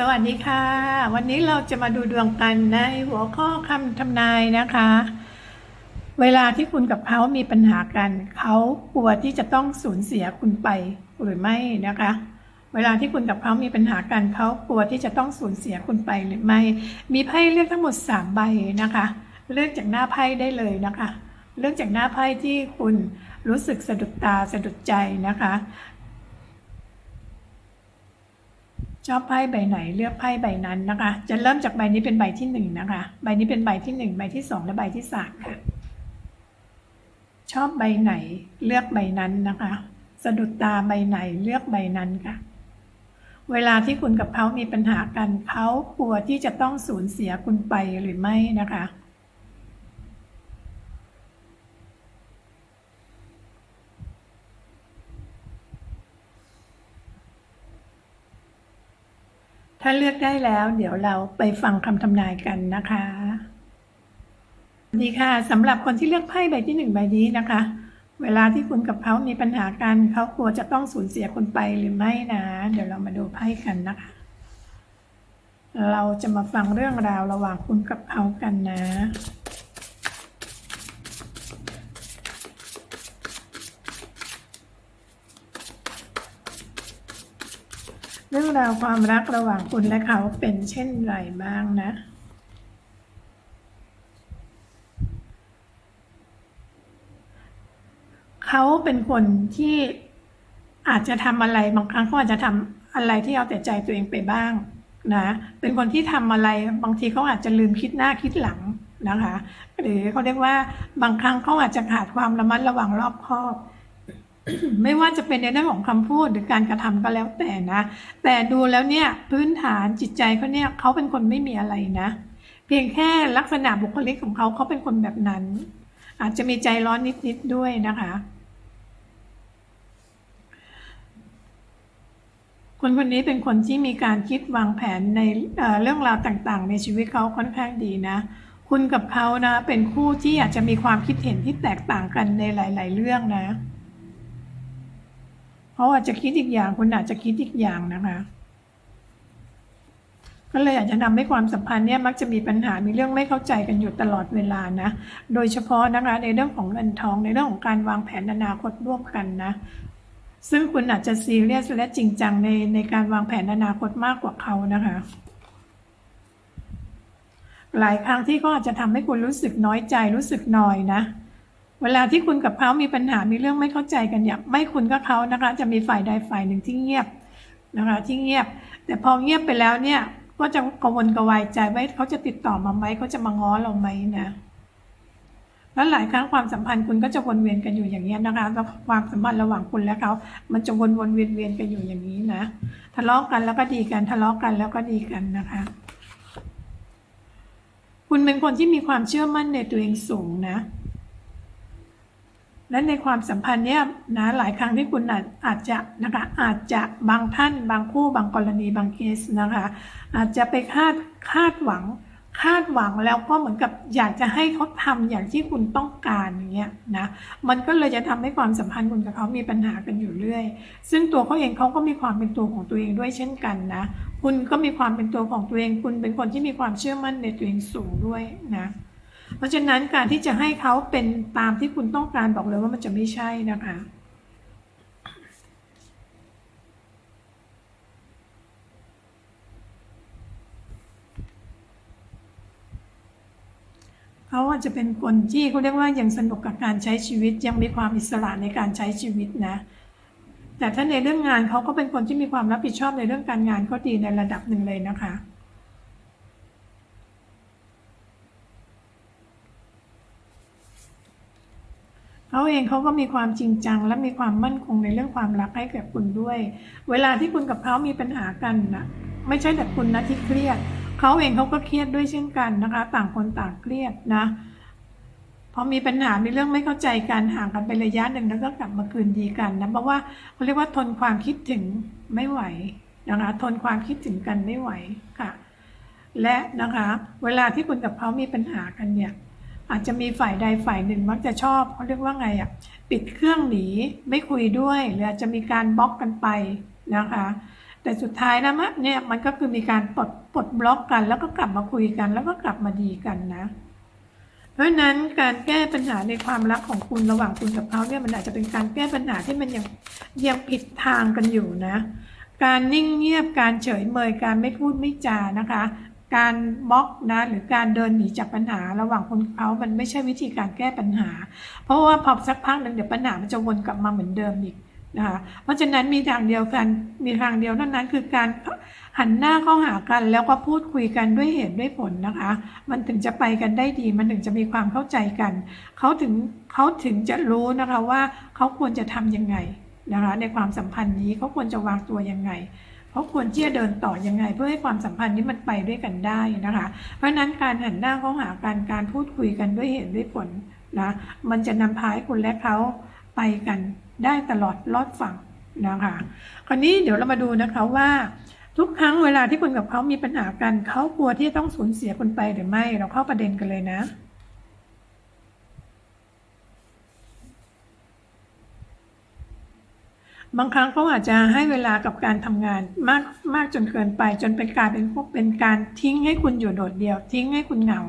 สวัสดีค่ะ วันนี้เราจะมาดูดวงกันในหัวข้อคำทำนายนะคะ เวลาที่คุณกับเขามีปัญหากันเขากลัวที่จะต้องสูญเสียคุณไปหรือไม่นะคะ เวลาที่คุณกับเขามีปัญหากันเขากลัวที่จะต้องสูญเสียคุณไปหรือไม่ มีไพ่เลือกทั้งหมด 3 ใบนะคะ เลือกจากหน้าไพ่ได้เลยนะคะ เลือกจากหน้าไพ่ที่คุณรู้สึกสะดุดตาสะดุดใจนะคะ ชอบไพ่ใบไหนเลือกไพ่ใบนั้นนะคะ จะเริ่มจากใบนี้เป็นใบที่หนึ่งนะคะ ใบนี้เป็นใบที่หนึ่งใบที่สองและใบที่สามค่ะ ชอบใบไหนเลือกใบนั้นนะคะ สะดุดตาใบไหนเลือกใบนั้นค่ะ เวลาที่คุณกับเขามีปัญหากันเขากลัวที่จะต้องสูญเสียคุณไปหรือไม่นะคะ ถ้าเลือกได้แล้ว เดี๋ยวเราไปฟังคำทำนายกันนะคะดีค่ะสำหรับคนที่เลือกไพ่ใบที่หนึ่งใบนี้นะคะ เวลาที่คุณกับเขามีปัญหากันเขากลัวจะต้องสูญเสียคุณไปหรือไม่นะ เดี๋ยวเรามาดูไพ่กันนะคะ เราจะมาฟังเรื่องราวระหว่างคุณกับเขากันนะ เรื่องราวความรักระหว่างคุณและเขาเป็นเช่นไรบ้างนะ เขาเป็นคนที่อาจจะทำอะไรบางครั้งเขาอาจจะทำอะไรที่เอาแต่ใจตัวเองไปบ้างนะเป็นคนที่ทำอะไรบางทีเขาอาจจะลืมคิดหน้าคิดหลังนะคะ หรือเขาเรียกว่าบางครั้งเขาอาจจะขาดความระมัดระวังรอบคอบ ไม่ว่าจะเป็นในเรื่องของคำพูดหรือการกระทำก็แล้วแต่นะ แต่ดูแล้วเนี่ยพื้นฐานจิตใจเขาเนี่ยเขาเป็นคนไม่มีอะไรนะ เพียงแค่ลักษณะบุคลิกของเขาเขาเป็นคนแบบนั้น อาจจะมีใจร้อนนิดๆด้วยนะคะคนคนนี้เป็นคนที่มีการคิดวางแผนในเเรื่องราวต่างๆ ในชีวิตเขาค่อนข้างดีนะ คุณกับเขานะเป็นคู่ที่อาจจะมีความคิดเห็นที่แตกต่างกันในหลาย ๆ เรื่องนะ เขาอาจจะคิดอีกอย่างคุณอาจจะคิดอีกอย่างนะคะ ก็เลยอาจจะทำให้ความสัมพันธ์เนี่ยมักจะมีปัญหา มีเรื่องไม่เข้าใจกันอยู่ตลอดเวลานะ โดยเฉพาะนะคะในเรื่องของเงินทอง ในเรื่องของการวางแผนอนาคตร่วมกันนะ ซึ่งคุณอาจจะซีเรียสและจริงจังในในการวางแผนอนาคตมากกว่าเขานะคะหลายครั้งที่เขาอาจจะทำให้คุณรู้สึกน้อยใจรู้สึกนอยนะ เวลาที่คุณกับเขามีปัญหา มีเรื่องไม่เข้าใจกันเนี่ย ไม่คุณก็เขานะคะ จะมีฝ่ายใดฝ่ายหนึ่งที่เงียบนะคะ ที่เงียบ แต่พอเงียบไปแล้วเนี่ย ก็จะกังวลกระวายใจว่าเขาจะติดต่อมาไหมเขาจะมาง้อเราไหมนะ แล้วหลายครั้งความสัมพันธ์คุณก็จะวนเวียนกันอยู่อย่างนี้นะคะแล้วความสัมพันธ์ระหว่างคุณและเขา มันจะวนวนๆเวียนเวียนๆกันอยู่อย่างนี้นะ ทะเลาะกันแล้วก็ดีกัน ทะเลาะกันแล้วก็ดีกันนะคะ คุณเป็นคนที่มีความเชื่อมั่นในตัวเองสูงนะ และในความสัมพันธ์เนี่ยนะหลายครั้งที่คุณอาจอาจจะนะคะอาจจะบางท่านบางคู่บางกรณีบางเคสนะคะอาจจะไปคาดคาดหวัง คาดหวังแล้วก็เหมือนกับอยากจะให้เขาทำอย่างที่คุณต้องการอย่างเงี้ยนะมันก็เลยจะทำให้ความสัมพันธ์คุณกับเขามีปัญหากันอยู่เรื่อย ซึ่งตัวเขาเองเขาก็มีความเป็นตัวของตัวเองด้วยเช่นกันนะคุณก็มีความเป็นตัวของตัวเอง คุณเป็นคนที่มีความเชื่อมั่นในตัวเองสูงด้วยนะ เพราะฉะนั้นการที่จะให้เขาเป็นตามที่คุณต้องการบอกเลยว่ามันจะไม่ใช่นะคะเขาอาจจะเป็นคนที่เขาเรียกว่ายังสนุกกับการใช้ชีวิตยังมีความอิสระในการใช้ชีวิตนะ แต่ถ้าในเรื่องงานเขาก็เป็นคนที่มีความรับผิดชอบในเรื่องการงานก็ดีในระดับหนึ่งเลยนะคะ เขาเองเขาก็มีความจริงจัง และมีความมั่นคงในเรื่องความรักให้กับคุณด้วย เวลาที่คุณกับเขามีปัญหากันนะไม่ใช่แต่คุณนะที่เครียดเขาเองเขาก็เครียดด้วยเช่นกันนะคะ ต่างคนต่างเครียดนะพอมีปัญหามีเรื่องไม่เข้าใจกันห่างกันไประยะหนึ่งแล้วก็กลับมาคืนดีกันนะเพราะว่าเขาเรียกว่าทนความคิดถึงไม่ไหวนะคะทนความคิดถึงกันไม่ไหวค่ะ และนะคะ เวลาที่คุณกับเขามีปัญหากันเนี่ย อาจจะมีฝ่ายใดฝ่ายหนึ่งมักจะชอบเขาเรียกว่าไงอะปิดเครื่องหนีไม่คุยด้วยหรืออาจจะมีการบล็อกกันไปนะคะ แต่สุดท้ายนะมะเนี่ยมันก็คือมีการปลดปลดบล็อกกัน แล้วก็กลับมาคุยกัน แล้วก็กลับมาดีกันนะ เพราะฉะนั้นการแก้ปัญหาในความรักของคุณระหว่างคุณกับเขาเนี่ยมันอาจจะเป็นการแก้ปัญหาที่มันยังยังผิดทางกันอยู่นะ การนิ่งเงียบการเฉยเมยการไม่พูดไม่จานะคะ การบล็อกนะหรือการเดินหนีจากปัญหาระหว่างคุณกับเขามันไม่ใช่วิธีการแก้ปัญหา เพราะว่าพอสักพักหนึ่งเดี๋ยวปัญหามันจะวนกลับมาเหมือนเดิมอีกนะคะเพราะฉะนั้นมีทางเดียวกันมีทางเดียวเท่านั้นคือการหันหน้าเข้าหากันแล้วก็พูดคุยกันด้วยเหตุด้วยผลนะคะ มันถึงจะไปกันได้ดี มันถึงจะมีความเข้าใจกันเขาถึงเขาถึงจะรู้นะคะว่าเขาควรจะทำยังไงนะคะในความสัมพันธ์นี้เขาควรจะวางตัวยังไง เขาควรที่จะเดินต่อยังไง เพื่อให้ความสัมพันธ์นี้มันไปด้วยกันได้นะคะ เพราะฉะนั้นการหันหน้าเข้าหากันการพูดคุยกันด้วยเหตุด้วยผลนะมันจะนำพาให้คุณและเขาไปกันได้ตลอดรอดฝั่งนะคะคราวนี้เดี๋ยวเรามาดูนะคะว่าทุกครั้งเวลาที่คุณกับเขามีปัญหากันเขากลัวที่จะต้องสูญเสียคุณไปหรือไม่ เราเข้าประเด็นกันเลยนะ บางครั้งเขาอาจจะให้เวลากับการทำงานมากมากจนเกินไป จนเป็นกลารเป็นพวกเป็นการทิ้งให้คุณอยู่โดดเดี่ยว ทิ้งให้คุณเหงา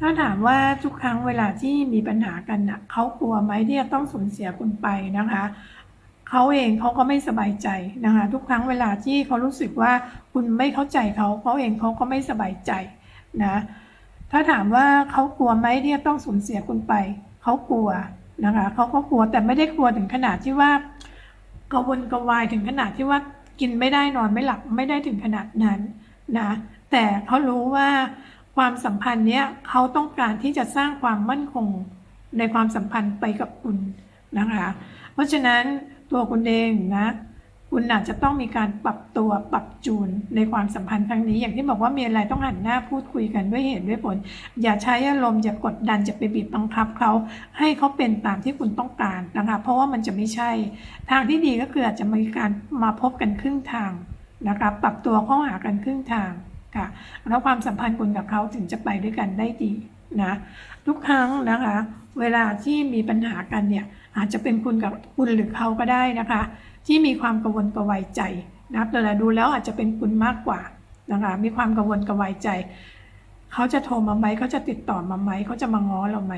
ถ้าถามว่าทุกครั้งเวลาที่มีปัญหากันนะเขากลัวไหมที่จะต้องสูญเสียคุณไปนะคะเขาเองเขาก็ไม่สบายใจนะคะ ทุกครั้งเวลาที่เขารู้สึกว่าคุณไม่เข้าใจเขาเขาเองเขาก็ไม่สบายใจนะ ถ้าถามว่าเขากลัวไหมที่จะต้องสูญเสียคุณไป เขากลัวนะคะเขาก็กลัวแต่ไม่ได้กลัวถึงขนาดที่ว่ากระวนกระวายถึงขนาดที่ว่ากินไม่ได้นอนไม่หลับไม่ได้ถึงขนาดนั้นนะแต่เขารู้ว่าความสัมพันธ์เนี้ยเขาต้องการที่จะสร้างความมั่นคงในความสัมพันธ์ไปกับคุณนะคะ เพราะฉะนั้นตัวคุณเองนะ คุณอาจจะต้องมีการปรับตัวปรับจูนในความสัมพันธ์ครั้งนี้ อย่างที่บอกว่ามีอะไรต้องหันหน้าพูดคุยกันด้วยเหตุด้วยผล อย่าใช้อารมณ์อย่ากดดันจะไปบีบบังคับเขาให้เขาเป็นตามที่คุณต้องการนะคะเพราะว่ามันจะไม่ใช่ ทางที่ดีก็คืออาจจะมีการมาพบกันครึ่งทางนะคะปรับตัวเข้าหากันครึ่งทางค่ะแล้วความสัมพันธ์คุณกับเขาถึงจะไปด้วยกันได้ดีนะทุกครั้งนะคะ เวลาที่มีปัญหากันเนี่ยอาจจะเป็นคุณกับคุณหรือเขาก็ได้นะคะ ที่มีความกังวลกระวายใจนะแต่ดูแล้วอาจจะเป็นคุณมากกว่านะคะมีความกังวลกระวายใจ เขาจะโทรมาไหมเขาจะติดต่อมาไหมเขาจะมาง้อเราไหม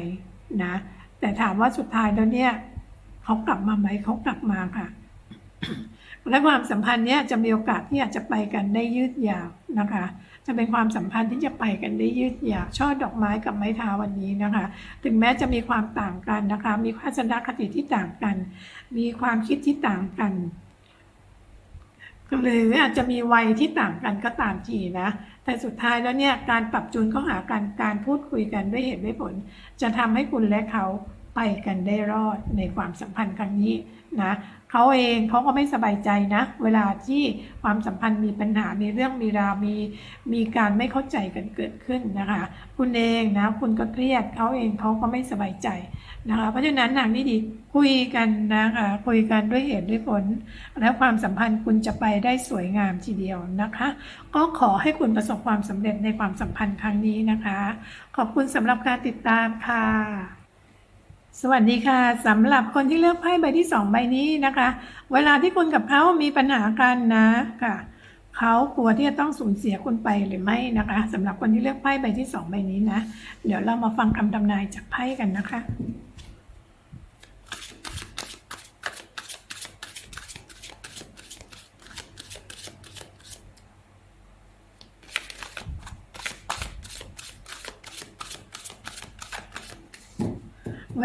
นะ แต่ถามว่าสุดท้ายแล้วเนี่ยเขากลับมาไหมเขากลับมาค่ะและความสัมพันธ์เนี้ยจะมีโอกาสที่อาจจะไปกันได้ยืดยาวนะคะ จะเป็นความสัมพันธ์ที่จะไปกันได้ยืดยาวช่อดอกไม้กับไม้เท้าวันนี้นะคะ ถึงแม้จะมีความต่างกันนะคะ มีทัศนคติที่ต่างกัน มีความคิดที่ต่างกันหรืออาจจะมีวัยที่ต่างกันก็ตามทีนะ แต่สุดท้ายแล้วเนี่ยการปรับจูนเข้าหากันการพูดคุยกันด้วยเหตุด้วยผล จะทำให้คุณและเขาไปกันได้รอดในความสัมพันธ์ครั้งนี้นะ เขาเองเขาก็ไม่สบายใจนะ เวลาที่ความสัมพันธ์มีปัญหา มีเรื่องมีราวมีมีการไม่เข้าใจกันเกิดขึ้นนะคะ คุณเองนะคุณก็เครียดเขาเองเขาก็ไม่สบายใจนะคะ เพราะฉะนั้นหนังนี้ดีคุยกันนะคะคุยกันด้วยเหตุด้วยผล และความสัมพันธ์คุณจะไปได้สวยงามทีเดียวนะคะ ก็ขอให้คุณประสบความสำเร็จในความสัมพันธ์ครั้งนี้นะคะ ขอบคุณสำหรับการติดตามค่ะ สวัสดีค่ะสำหรับคนที่เลือกไพ่ใบที่สองใบนี้นะคะ เวลาที่คุณกับเขามีปัญหากันนะค่ะเขากลัวที่จะต้องสูญเสียคุณไปหรือไม่นะคะสำหรับคนที่เลือกไพ่ใบที่สองใบนี้นะ เดี๋ยวเรามาฟังคำทำนายจากไพ่กันนะคะ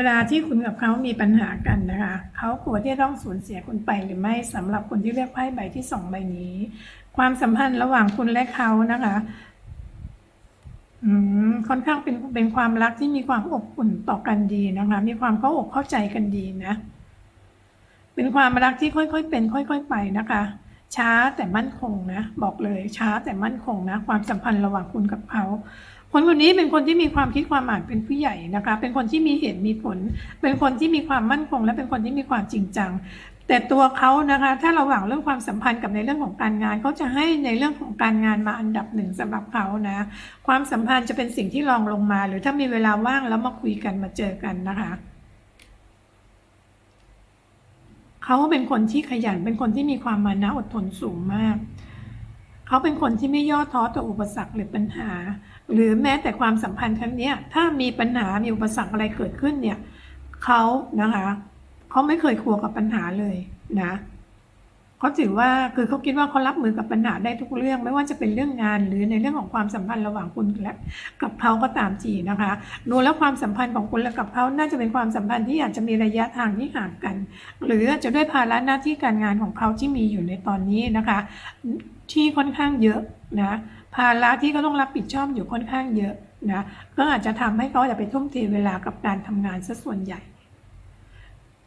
เวลาที่คุณกับเขามีปัญหากันนะคะเขากลัวที่จะต้องสูญเสียคุณไปหรือไม่สำหรับคนที่เลือกไพ่ใบที่สองใบนี้ ความสัมพันธ์ระหว่างคุณและเขานะคะค่อนข้างเป็นเป็นความรักที่มีความอบอุ่นต่อกันดีนะคะ มีความเข้าอกเข้าใจกันดีนะ เป็นความรักที่ค่อยๆเป็น ค่อย ๆ ไปนะคะ ช้าแต่มั่นคงนะ บอกเลยช้าแต่มั่นคงนะ ความสัมพันธ์ระหว่างคุณกับเขา คนคนนี้เป็นคนที่มีความคิดความอ่านเป็นผู้ใหญ่นะคะ เป็นคนที่มีเหตุมีผล เป็นคนที่มีความมั่นคง และเป็นคนที่มีความจริงจัง แต่ตัวเขานะคะ ถ้าระหว่างเรื่องความสัมพันธ์กับในเรื่องของการงานเขาจะให้ในเรื่องของการงานมาอันดับหนึ่งสำหรับเขานะ ความสัมพันธ์จะเป็นสิ่งที่รองลงมา หรือถ้ามีเวลาว่างแล้วมาคุยกันมาเจอกันนะคะ เขาเป็นคนที่ขยัน เป็นคนที่มีความมานะอดทนสูงมาก เขาเป็นคนที่ไม่ย่อท้อต่ออุปสรรคหรือปัญหา หรือแม้แต่ความสัมพันธ์ครั้งนี้ถ้ามีปัญหา มีอุปสรรคอะไรเกิดขึ้นเนี่ยเขานะคะเขาไม่เคยกลัวกับปัญหาเลยนะ เขาถือว่าคือเขาคิดว่าเขารับมือกับปัญหาได้ทุกเรื่อง ไม่ว่าจะเป็นเรื่องงานหรือในเรื่องของความสัมพันธ์ระหว่างคุณและกับเขาก็ตามทีนะคะดูแล้วความสัมพันธ์ของคุณและกับเขาน่าจะเป็นความสัมพันธ์ที่อาจจะมีระยะทางที่ห่างกัน หรือจจะด้วยภาระหน้าที่การงานของเขาที่มีอยู่ในตอนนี้นะคะ ที่ค่อนข้างเยอะนะภาระที่เขาต้องรับผิดชอบอยู่ค่อนข้างเยอะนะก็อาจจะทำให้เขาจะไปทุ่มเทเวลากับการทำงานซะส่วนใหญ่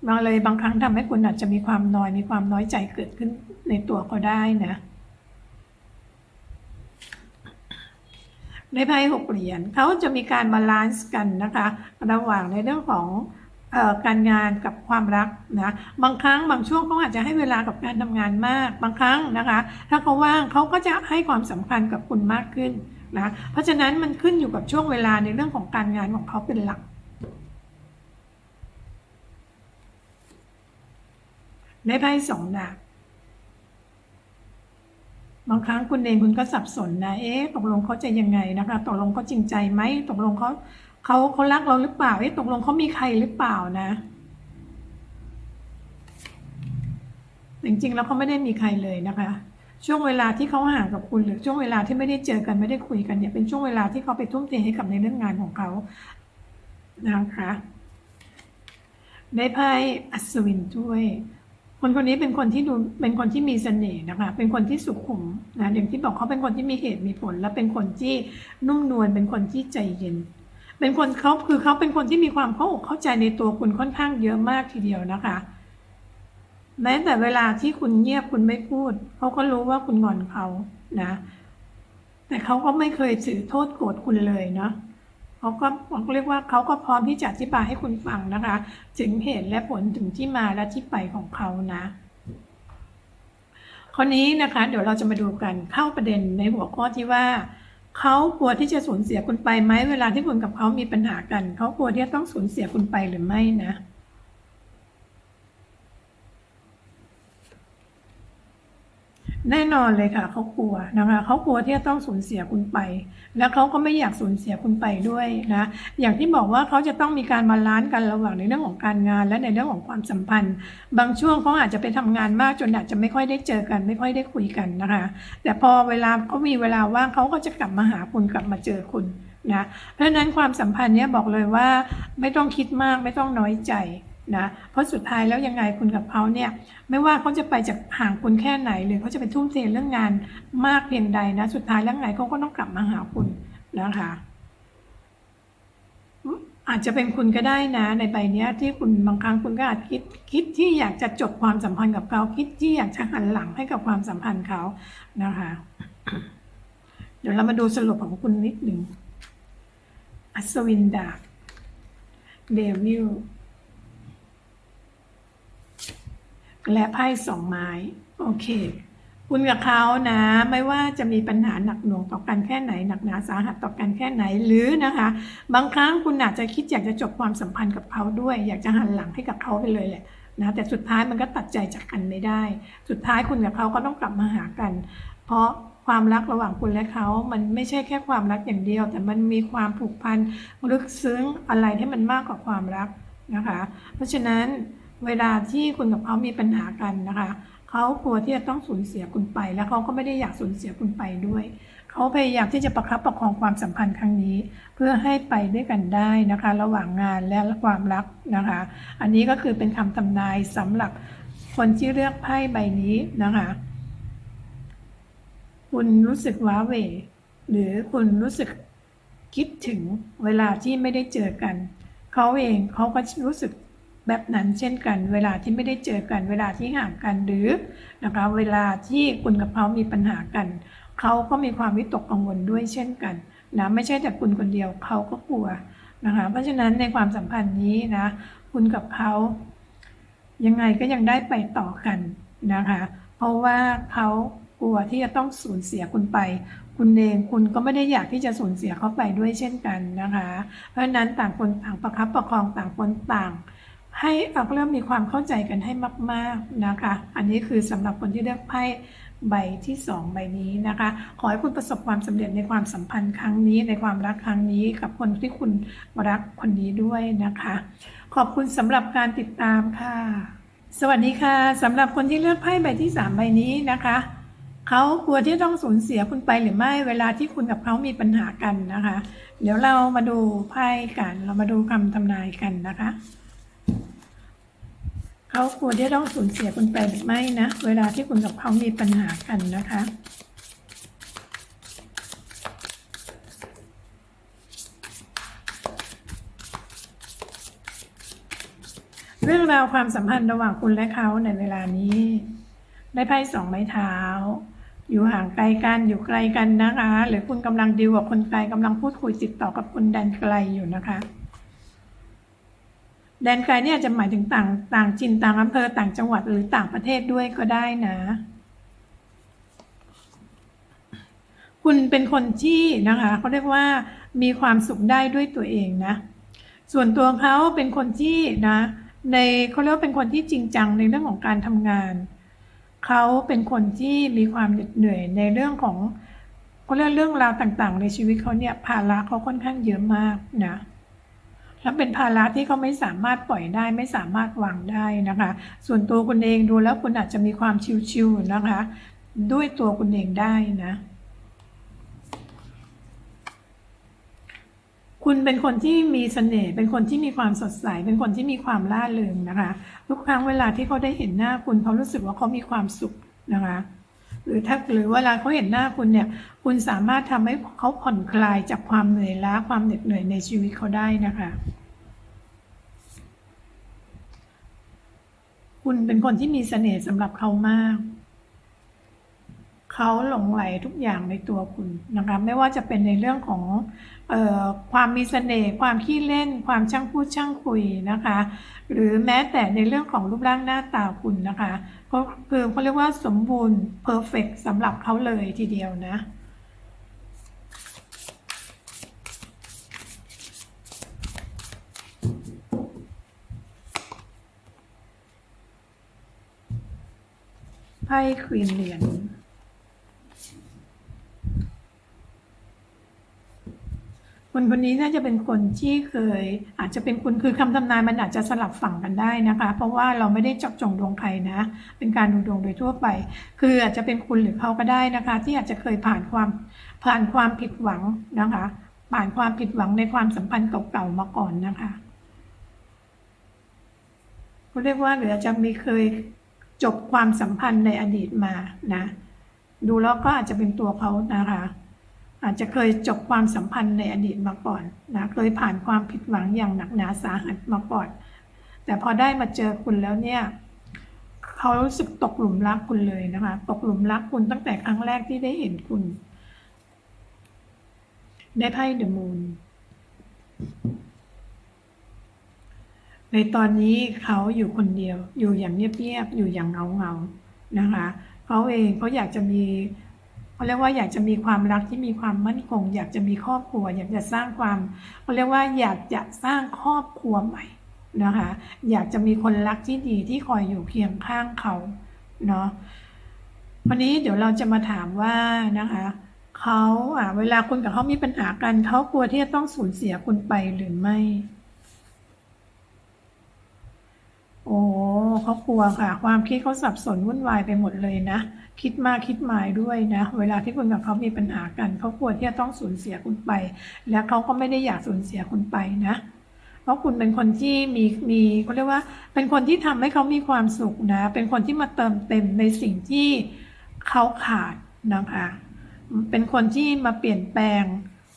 บางเลยบางครั้งทำให้คุณอาจจะมีความน้อยมีความน้อยใจเกิดขึ้นในตัวก็ได้นะในไพ่หกเหรียญเขาจะมีการบาลานซ์กันนะคะ ระหว่างในเรื่องของออการงานกับความรักนะบางครั้งบางช่วงเขาอาจจะให้เวลากับการทำงานมากบางครั้งนะคะ ถ้าเขาว่างเขาก็จะให้ความสำคัญกับคุณมากขึ้นนะเพราะฉะนั้นมันขึ้นอยู่กับช่วงเวลาในเรื่องของการงานของเขาเป็นหลัก ในไพ่สองดาบบางครั้งคุณเองคุณก็สับสนนะ เอ๊ะ ตกลงเขาจะยังไงนะคะ ตกลงเขาจริงใจไหม ตกลงเขาเขาเขารักเราหรือเปล่า เอ๊ะ ตกลงเขามีใครหรือเปล่านะ จริงๆ แล้วเขาไม่ได้มีใครเลยนะคะ ช่วงเวลาที่เขาห่างกับคุณหรือช่วงเวลาที่ไม่ได้เจอกันไม่ได้คุยกันเนี่ย เป็นช่วงเวลาที่เขาไปทุ่มเทให้กับในเรื่องงานของเขานะคะ ได้ไพ่อัศวินด้วย คนคนนี้เป็นคนที่ดูเป็นคนที่มีเสน่ห์นะคะ เป็นคนที่สุขุมนะอย่างที่บอกเขาเป็นคนที่มีเหตุมีผล และเป็นคนที่นุ่มนวลเป็นคนที่ใจเย็น เป็นคนเขาคือเขาเป็นคนที่มีความเข้าอกเข้าใจในตัวคุณค่อนข้างเยอะมากทีเดียวนะคะ แม้แต่เวลาที่คุณเงียบคุณไม่พูดเขาก็รู้ว่าคุณงอนเขานะ แต่เขาก็ไม่เคยถือโทษโกรธคุณเลยเนาะ เขาก็เรียกว่าเขาก็พร้อมที่จะอธิบายให้คุณฟังนะคะ ถึงเหตุและผลถึงที่มาและที่ไปของเขานะข้อนี้นะคะเดี๋ยวเราจะมาดูกันเข้าประเด็นในหัวข้อที่ว่าเขากลัวที่จะสูญเสียคุณไปไหมเวลาที่คุณกับเขามีปัญหากันเขากลัวที่จะต้องสูญเสียคุณไปหรือไม่นะ แน่นอนเลยค่ะเขากลัวนะคะเขากลัวที่จะต้องสูญเสียคุณไป แล้วเขาก็ไม่อยากสูญเสียคุณไปด้วยนะอย่างที่บอกว่าเขาจะต้องมีการบาลานซ์กันระหว่างในเรื่องของการงาน และในเรื่องของความสัมพันธ์ บางช่วงเขาอาจจะไปทำงานมากจนอาจจะไม่ค่อยได้เจอกัน ไม่ค่อยได้คุยกันนะคะ แต่พอเวลาเขามีเวลาว่างเขาก็จะกลับมาหาคุณกลับมาเจอคุณนะเพราะฉะนั้นความสัมพันธ์เนี้ยบอกเลยว่าไม่ต้องคิดมากไม่ต้องน้อยใจ นะเพราะสุดท้ายแล้วยังไงคุณกับเขาเนี่ยไม่ว่าเขาจะไปจากห่างคุณแค่ไหน หรือเขาจะไปทุ่มเทเรื่องงานมากเพียงใดนะ สุดท้ายแล้วไงเขาก็ต้องกลับมาหาคุณนะคะอาจจะเป็นคุณก็ได้นะ ในใบนี้ที่คุณบางครั้งคุณก็อาจคิดคิดที่อยากจะจบความสัมพันธ์กับเขาคิดที่อยากจะหันหลังให้กับความสัมพันธ์เขานะคะ เดี๋ยวเรามาดูสรุปของคุณนิดหนึ่งอัศวินดาบเดวิล และไพ่สองไม้ โอเค คุณกับเขานะ ไม่ว่าจะมีปัญหาหนักหน่วงต่อกันแค่ไหน หนักหนาสาหัสต่อกันแค่ไหนหรือนะคะ บางครั้งคุณอาจจะคิดอยากจะจบความสัมพันธ์กับเขาด้วย อยากจะหันหลังให้กับเขาไปเลยแหละนะแต่สุดท้ายมันก็ตัดใจจากกันไม่ได้ สุดท้ายคุณกับเขาก็ต้องกลับมาหากัน เพราะความรักระหว่างคุณและเขา มันไม่ใช่แค่ความรักอย่างเดียว แต่มันมีความผูกพันลึกซึ้งอะไรที่มันมากกว่าความรักนะคะ เพราะฉะนั้น เวลาที่คุณกับเขามีปัญหากันนะคะเขากลัวที่จะต้องสูญเสียคุณไป แล้วเขาก็ไม่ได้อยากสูญเสียคุณไปด้วยเขาพยายามที่จะประคับประคองความสัมพันธ์ครั้งนี้ เพื่อให้ไปด้วยกันได้นะคะ ระหว่างงานและความรักนะคะ อันนี้ก็คือเป็นคำทำนายสำหรับคนที่เลือกไพ่ใบนี้นะคะ คุณรู้สึกว้าเหวหรือคุณรู้สึกคิดถึงเวลาที่ไม่ได้เจอกัน เขาเองเขาก็รู้สึก แบบนั้นเช่นกัน เวลาที่ไม่ได้เจอกัน เวลาที่ห่างกันหรือนะคะเวลาที่คุณกับเขามีปัญหากัน เขาก็มีความวิตกกังวลด้วยเช่นกันนะไม่ใช่แต่คุณคนเดียวเขาก็กลัวนะคะเพราะฉะนั้นในความสัมพันธ์นี้นะคุณกับเขายังไงก็ยังได้ไปต่อกันนะคะเพราะว่าเขากลัวที่จะต้องสูญเสียคุณไป คุณเองคุณก็ไม่ได้อยากที่จะสูญเสียเขาไปด้วยเช่นกันนะคะ เพราะฉะนั้นต่างคนต่างประคับประคองต่างคนต่าง ให้เอาเริ่มมีความเข้าใจกันให้มาก ๆนะคะ อันนี้คือสำหรับคนที่เลือกไพ่ใบที่ 2 ใบนี้นะคะ ขอให้คุณประสบความสำเร็จในความสัมพันธ์ครั้งนี้ ในความรักครั้งนี้กับคนที่คุณรักคนนี้ด้วยนะคะ ขอบคุณสำหรับการติดตามค่ะ สวัสดีค่ะสำหรับคนที่เลือกไพ่ใบที่ 3 ใบนี้นะคะเขากลัวที่ต้องสูญเสียคุณไปหรือไม่เวลาที่คุณกับเขามีปัญหากันนะคะ เดี๋ยวเรามาดูไพ่กัน เรามาดูคำทำนายกันนะคะ เขากลัวที่ต้องสูญเสียคุณไปหรือไม่นะ เวลาที่คุณกับเขามีปัญหากันนะคะ เรื่องราวความสัมพันธ์ระหว่างคุณและเขาในเวลานี้ได้ไพ่สองไม้เท้า อยู่ห่างไกลกันอยู่ไกลกันนะคะ หรือคุณกำลังดีลกับคนไกลกำลังพูดคุยติดต่อกับคนแดนไกลอยู่นะคะ แดนไกลเนี่ยจะหมายถึงต่างต่างจินต่างอำเภอต่างจังหวัดหรือต่างประเทศด้วยก็ได้นะ คุณเป็นคนที่นะคะเขาเรียกว่ามีความสุขได้ด้วยตัวเองนะ ส่วนตัวเขาเป็นคนที่นะในเขาเรียกว่าเป็นคนที่จริงจังในเรื่องของการทำงาน เขาเป็นคนที่มีความเหน็ดเหนื่อยในเรื่องของเขาเรียกเรื่องราวต่างๆ ในชีวิตเขาเนี่ยภาระเขาค่อนข้างเยอะมากนะ แล้วเป็นภาระที่เขาไม่สามารถปล่อยได้ ไม่สามารถวางได้นะคะ ส่วนตัวคุณเองดูแล้วคุณอาจจะมีความชิวๆนะคะ ด้วยตัวคุณเองได้นะคุณเป็นคนที่มีเสน่ห์เป็นคนที่มีความสดใส เป็นคนที่มีความล่าเริงนะคะ ทุกครั้งเวลาที่เขาได้เห็นหน้าคุณเขารู้สึกว่าเขามีความสุขนะคะ หรือถ้าหรือเวลาเขาเห็นหน้าคุณเนี่ย คุณสามารถทำให้เขาผ่อนคลายจากความเหนื่อยล้าความเหน็ดเหนื่อยในชีวิตเขาได้นะคะ คุณเป็นคนที่มีเสน่ห์สำหรับเขามาก เขาหลงไหลทุกอย่างในตัวคุณนะคะไม่ว่าจะเป็นในเรื่องของออความมีเสน่ห์ความขี้เล่น ความช่างพูดช่างคุยนะคะ หรือแม้แต่ในเรื่องของรูปร่างหน้าตาคุณนะคะก็คือเขาเรียกว่าสมบูรณ์เพอร์เฟกสำหรับเขาเลยทีเดียวนะไพ่ควีนเหรียญ คนคนนี้น่าจะเป็นคนที่เคย อาจจะเป็นคุณคือคำทำนายมันอาจจะสลับฝั่งกันได้นะคะ เพราะว่าเราไม่ได้เจาะจงดวงใครนะ เป็นการดูดวงโดยทั่วไป คืออาจจะเป็นคุณหรือเขาก็ได้นะคะ ที่อาจจะเคยผ่านความผ่านความผิดหวังนะคะ ผ่านความผิดหวังในความสัมพันธ์เก่าๆมาก่อนนะคะเขาเรียกว่าหรืออาจจะมีเคยจบความสัมพันธ์ในอดีตมานะ ดูแล้วก็อาจจะเป็นตัวเขานะคะ อาจจะเคยจบความสัมพันธ์ในอดีตมาก่อนนะเคยผ่านความผิดหวังอย่างหนักหนาสาหัสมาก่อน แต่พอได้มาเจอคุณแล้วเนี่ยเขารู้สึกตกหลุมรักคุณเลยนะคะตกหลุมรักคุณตั้งแต่ครั้งแรกที่ได้เห็นคุณ ได้ไพ่เดอะมูนในตอนนี้เขาอยู่คนเดียว อยู่อย่างเงียบๆอยู่อย่างเงาๆนะคะเขาเองเขาอยากจะมี เขาเรียกว่าอยากจะมีความรักที่มีความมั่นคง อยากจะมีครอบครัว อยากจะสร้างความเขาเรียกว่าอยากจะสร้างครอบครัวใหม่นะคะอยากจะมีคนรักที่ดีที่คอยอยู่เคียงข้างเขาเนาะวันนี้เดี๋ยวเราจะมาถามว่านะคะเขาอะเวลาคุณกับเขามีปัญหากันเขากลัวที่จะต้องสูญเสียคุณไปหรือไม่ โอ้เขากลัวค่ะ ความคิดเขาสับสนวุ่นวายไปหมดเลยนะ คิดมากคิดหมายด้วยนะ เวลาที่คุณกับเขามีปัญหากันเขากลัวที่จะต้องสูญเสียคุณไป และเขาก็ไม่ได้อยากสูญเสียคุณไปนะ เพราะคุณเป็นคนที่มีมีเขาเรียกว่า เป็นคนที่ทำให้เขามีความสุขนะ เป็นคนที่มาเติมเต็มในสิ่งที่เขาขาดนะคะ เป็นคนที่มาเปลี่ยนแปลง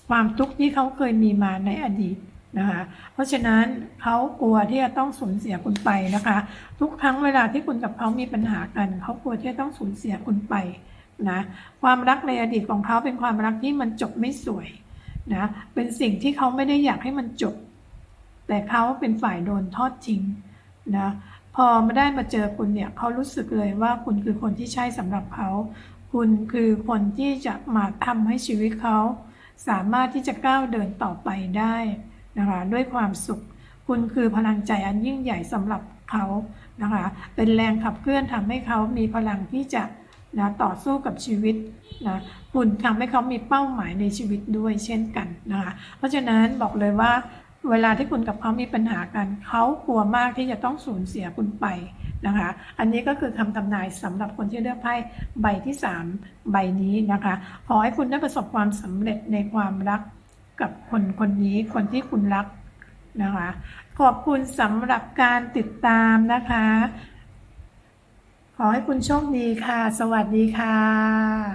ความทุกข์ที่เขาเคยมีมาในอดีต นะคะเพราะฉะนั้นเขากลัวที่จะต้องสูญเสียคุณไปนะคะ ทุกครั้งเวลาที่คุณกับเขามีปัญหากันเขากลัวที่จะต้องสูญเสียคุณไปนะความรักในอดีตของเขาเป็นความรักที่มันจบไม่สวยนะเป็นสิ่งที่เขาไม่ได้อยากให้มันจบ แต่เขาเป็นฝ่ายโดนทอดทิ้งนะพอมาได้มาเจอคุณเนี่ยเขารู้สึกเลยว่าคุณคือคนที่ใช่สำหรับเขาคุณคือคนที่จะมาทำให้ชีวิตเขาสามารถที่จะก้าวเดินต่อไปได้ นะคะด้วยความสุข คุณคือพลังใจอันยิ่งใหญ่สำหรับเขานะคะ เป็นแรงขับเคลื่อนทำให้เขามีพลังที่จะนะต่อสู้กับชีวิตนะคุณทำให้เขามีเป้าหมายในชีวิตด้วยเช่นกันนะคะ เพราะฉะนั้นบอกเลยว่าเวลาที่คุณกับเขามีปัญหากัน เขากลัวมากที่จะต้องสูญเสียคุณไปนะคะ อันนี้ก็คือคำทำนายสำหรับคนที่เลือกไพ่ใบที่ 3 ใบนี้นะคะ ขอให้คุณได้ประสบความสำเร็จในความรัก กับคนคนนี้คนที่คุณรักนะคะ ขอบคุณสำหรับการติดตามนะคะ ขอให้คุณโชคดีค่ะ สวัสดีค่ะ